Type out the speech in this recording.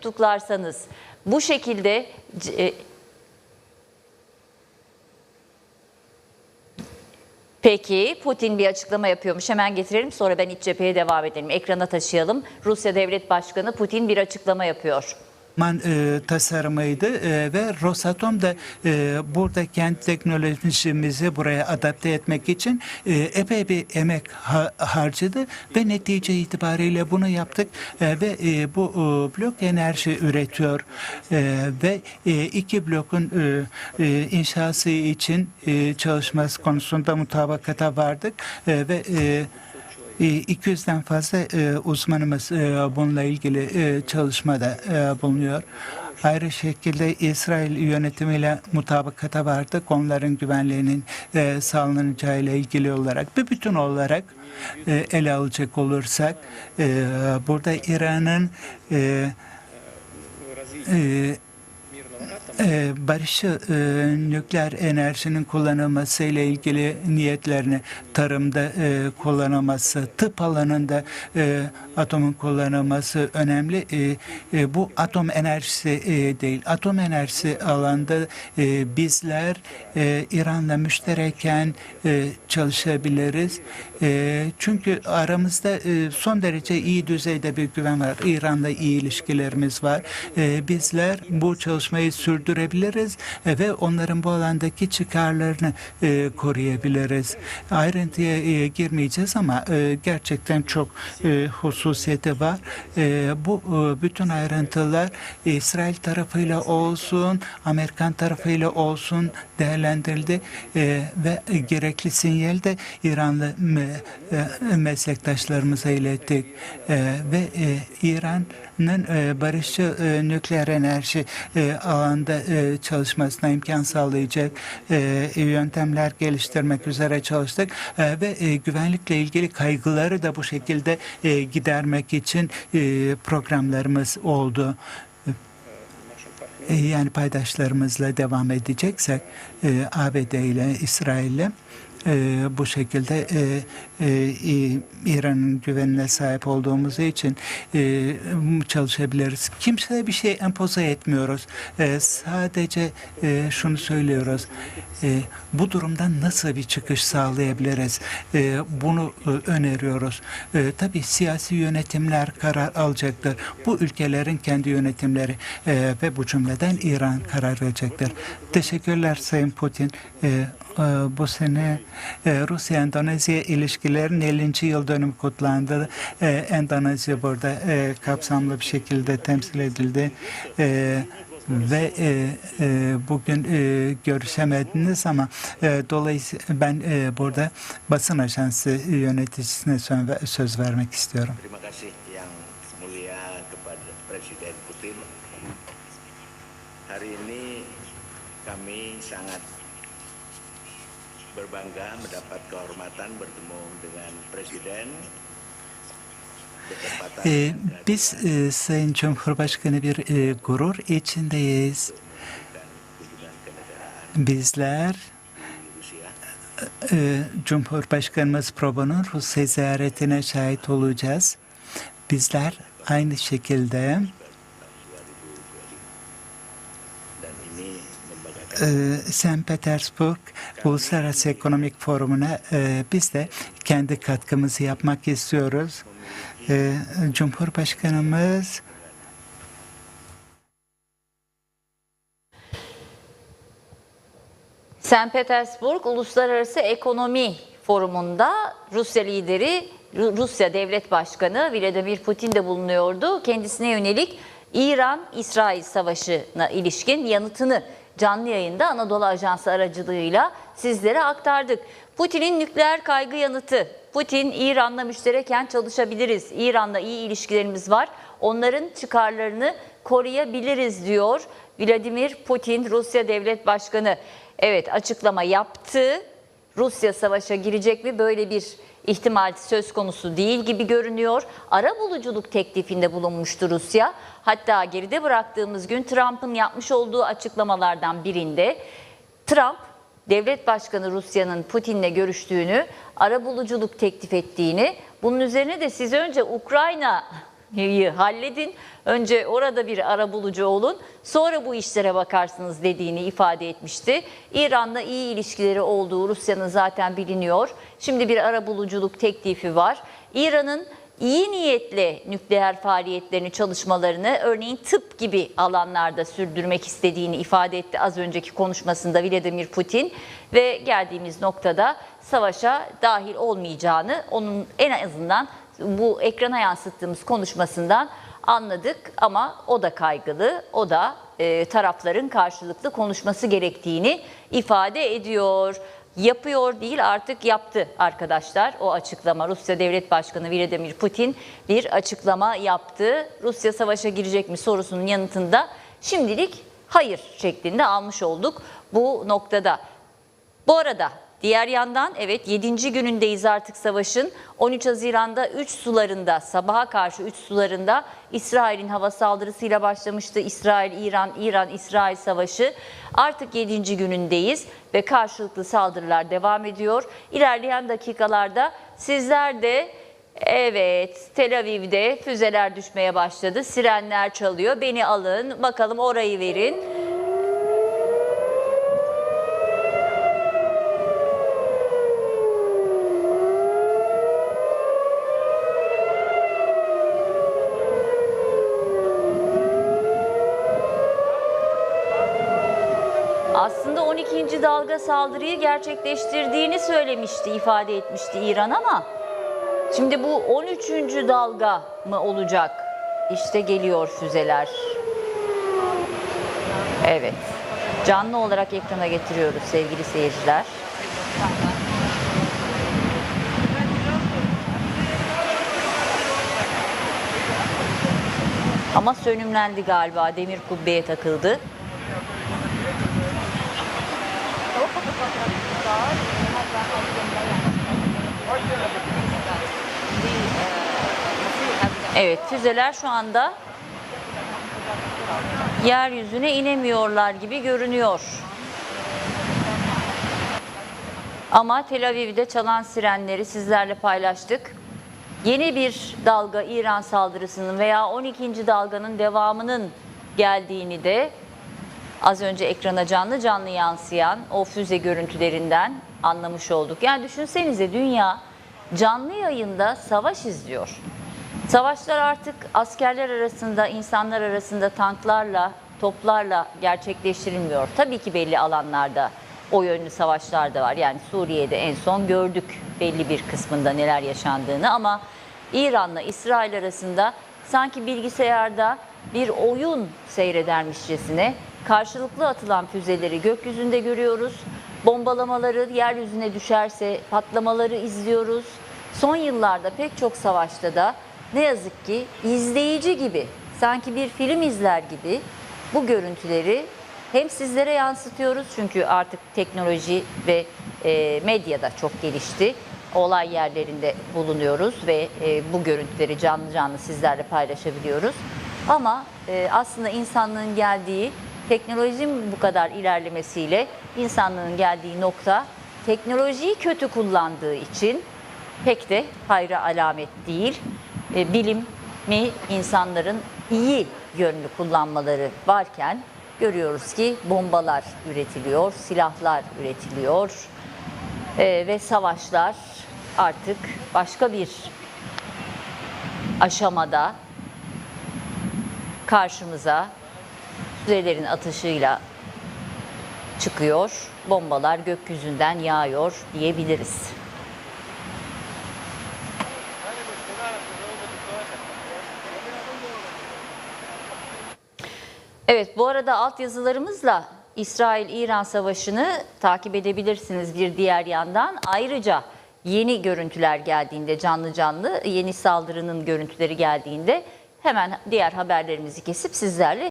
tutuklarsanız bu şekilde e, Peki Putin bir açıklama yapıyormuş. Hemen getirelim sonra ben iç cepheye devam edelim. Ekrana taşıyalım. Rusya Devlet Başkanı Putin bir açıklama yapıyor. Man e, tasarımıydı e, ve Rosatom da e, burada kendi teknolojimizi buraya adapte etmek için e, epey bir emek ha- harcadı ve netice itibariyle bunu yaptık E, ve e, bu e, blok enerji üretiyor E, ve e, iki blokun e, e, inşası için e, çalışması konusunda mutabakata vardık E, ve e, 200'den fazla e, uzmanımız e, bununla ilgili e, çalışmada bulunuyor. Ayrı şekilde İsrail yönetimiyle mutabakata vardık. Onların güvenliğinin e, sağlanacağı ile ilgili olarak bir bütün olarak ele alacak olursak burada İran'ın e, e, barışı e, nükleer enerjinin kullanılması ile ilgili niyetlerini tarımda e, kullanılması, tıp alanında e, atomun kullanılması önemli. E, e, bu atom enerjisi e, değil. Atom enerjisi alanda e, bizler e, İran'la müştereken e, çalışabiliriz. E, çünkü aramızda e, son derece iyi düzeyde bir güven var. İran'la iyi ilişkilerimiz var. E, bizler bu çalışmayı sürdürebiliriz ve onların bu alandaki çıkarlarını e, koruyabiliriz. Ayrıntıya e, girmeyeceğiz ama e, gerçekten çok e, hususiyeti var. E, bu e, bütün ayrıntılar İsrail tarafıyla olsun, Amerikan tarafıyla olsun değerlendirildi e, ve gerekli sinyal de İranlı me- e, meslektaşlarımıza ilettik E, ve e, İran'ın e, barışçı e, nükleer enerji e, alanda e, çalışmasına imkan sağlayacak e, yöntemler geliştirmek üzere çalıştık E, ve e, güvenlikle ilgili kaygıları da bu şekilde e, gidermek için e, programlarımız oldu. E, yani paydaşlarımızla devam edeceksek e, ABD ile İsrail ile e, bu şekilde e, e, İran'ın güvenine sahip olduğumuz için e, çalışabiliriz. Kimseye bir şey empoze etmiyoruz. E, sadece e, şunu söylüyoruz. E, bu durumdan nasıl bir çıkış sağlayabiliriz? E, bunu e, öneriyoruz. E, tabii siyasi yönetimler karar alacaktır. Bu ülkelerin kendi yönetimleri e, ve bu cümleden İran karar verecektir. Teşekkürler Sayın Putin. E, e, bu sene e, Rusya-Endonezya ilişkilerin 50. yıl dönümü kutlandı. E, Endonezya burada e, kapsamlı bir şekilde temsil edildi. E, ve e, e, bugün e, görüşemediniz ama e, dolayısıyla ben e, burada basın ajansı yöneticisine sö- söz vermek istiyorum. Hari ini kami sangat berbangga mendapat kehormatan bertemu dengan Presiden. E, dengan biz e, Sayın Cumhurbaşkanı bir e, gurur içindeyiz. Bizler e, Cumhurbaşkanımız Probo'nun Rusya ziyaretine şahit olacağız. Bizler aynı şekilde e, St. Petersburg Uluslararası Ekonomik Forumu'na e, biz de kendi katkımızı yapmak istiyoruz. E, Cumhurbaşkanımız St. Petersburg Uluslararası Ekonomi Forumu'nda Rusya lideri Ru- Rusya Devlet Başkanı Vladimir Putin de bulunuyordu. Kendisine yönelik İran-İsrail Savaşı'na ilişkin yanıtını canlı yayında Anadolu Ajansı aracılığıyla sizlere aktardık. Putin'in nükleer kaygı yanıtı. Putin, İran'la müştereken çalışabiliriz. İran'la iyi ilişkilerimiz var. Onların çıkarlarını koruyabiliriz diyor Vladimir Putin, Rusya Devlet Başkanı. Evet açıklama yaptı. Rusya savaşa girecek mi? Böyle bir ihtimal söz konusu değil gibi görünüyor. Ara buluculuk teklifinde bulunmuştu Rusya. Hatta geride bıraktığımız gün Trump'ın yapmış olduğu açıklamalardan birinde Trump devlet başkanı Rusya'nın Putin'le görüştüğünü, ara buluculuk teklif ettiğini, bunun üzerine de siz önce Ukrayna halledin. Önce orada bir arabulucu olun. Sonra bu işlere bakarsınız dediğini ifade etmişti. İran'la iyi ilişkileri olduğu Rusya'nın zaten biliniyor. Şimdi bir arabuluculuk teklifi var. İran'ın iyi niyetle nükleer faaliyetlerini, çalışmalarını örneğin tıp gibi alanlarda sürdürmek istediğini ifade etti az önceki konuşmasında Vladimir Putin ve geldiğimiz noktada savaşa dahil olmayacağını onun en azından bu ekrana yansıttığımız konuşmasından anladık ama o da kaygılı, o da e, tarafların karşılıklı konuşması gerektiğini ifade ediyor. Yapıyor değil artık yaptı arkadaşlar o açıklama. Rusya Devlet Başkanı Vladimir Putin bir açıklama yaptı. Rusya savaşa girecek mi sorusunun yanıtında şimdilik hayır şeklinde almış olduk bu noktada. Bu arada diğer yandan evet 7. günündeyiz artık savaşın. 13 Haziran'da 3 sularında sabaha karşı 3 sularında İsrail'in hava saldırısıyla başlamıştı. İsrail, İran, İran, İsrail savaşı. Artık 7. günündeyiz ve karşılıklı saldırılar devam ediyor. İlerleyen dakikalarda sizler de Evet, Tel Aviv'de füzeler düşmeye başladı. Sirenler çalıyor. Beni alın, bakalım orayı verin. Aslında 12. dalga saldırıyı gerçekleştirdiğini söylemişti, ifade etmişti İran ama şimdi bu 13. dalga mı olacak? İşte geliyor füzeler. Evet. Canlı olarak ekrana getiriyoruz sevgili seyirciler. Ama sönümlendi galiba. Demir kubbeye takıldı. Evet, füzeler şu anda yeryüzüne inemiyorlar gibi görünüyor. Ama Tel Aviv'de çalan sirenleri sizlerle paylaştık. Yeni bir dalga İran saldırısının veya 12. dalganın devamının geldiğini de az önce ekrana canlı canlı yansıyan o füze görüntülerinden anlamış olduk. Yani düşünsenize dünya canlı yayında savaş izliyor. Savaşlar artık askerler arasında, insanlar arasında tanklarla, toplarla gerçekleştirilmiyor. Tabii ki belli alanlarda o yönlü savaşlar da var. Yani Suriye'de en son gördük belli bir kısmında neler yaşandığını ama İran'la İsrail arasında sanki bilgisayarda bir oyun seyredermişçesine karşılıklı atılan füzeleri gökyüzünde görüyoruz. Bombalamaları yeryüzüne düşerse patlamaları izliyoruz. Son yıllarda pek çok savaşta da ne yazık ki izleyici gibi sanki bir film izler gibi bu görüntüleri hem sizlere yansıtıyoruz çünkü artık teknoloji ve e, medya da çok gelişti. Olay yerlerinde bulunuyoruz ve e, bu görüntüleri canlı canlı sizlerle paylaşabiliyoruz. Ama e, aslında insanlığın geldiği teknolojinin bu kadar ilerlemesiyle insanlığın geldiği nokta teknolojiyi kötü kullandığı için pek de hayra alamet değil. E, bilim mi insanların iyi yönlü kullanmaları varken görüyoruz ki bombalar üretiliyor, silahlar üretiliyor E, ve savaşlar artık başka bir aşamada karşımıza füzelerin atışıyla çıkıyor, bombalar gökyüzünden yağıyor diyebiliriz. Evet bu arada altyazılarımızla İsrail-İran savaşını takip edebilirsiniz bir diğer yandan. Ayrıca yeni görüntüler geldiğinde canlı canlı yeni saldırının görüntüleri geldiğinde hemen diğer haberlerimizi kesip sizlerle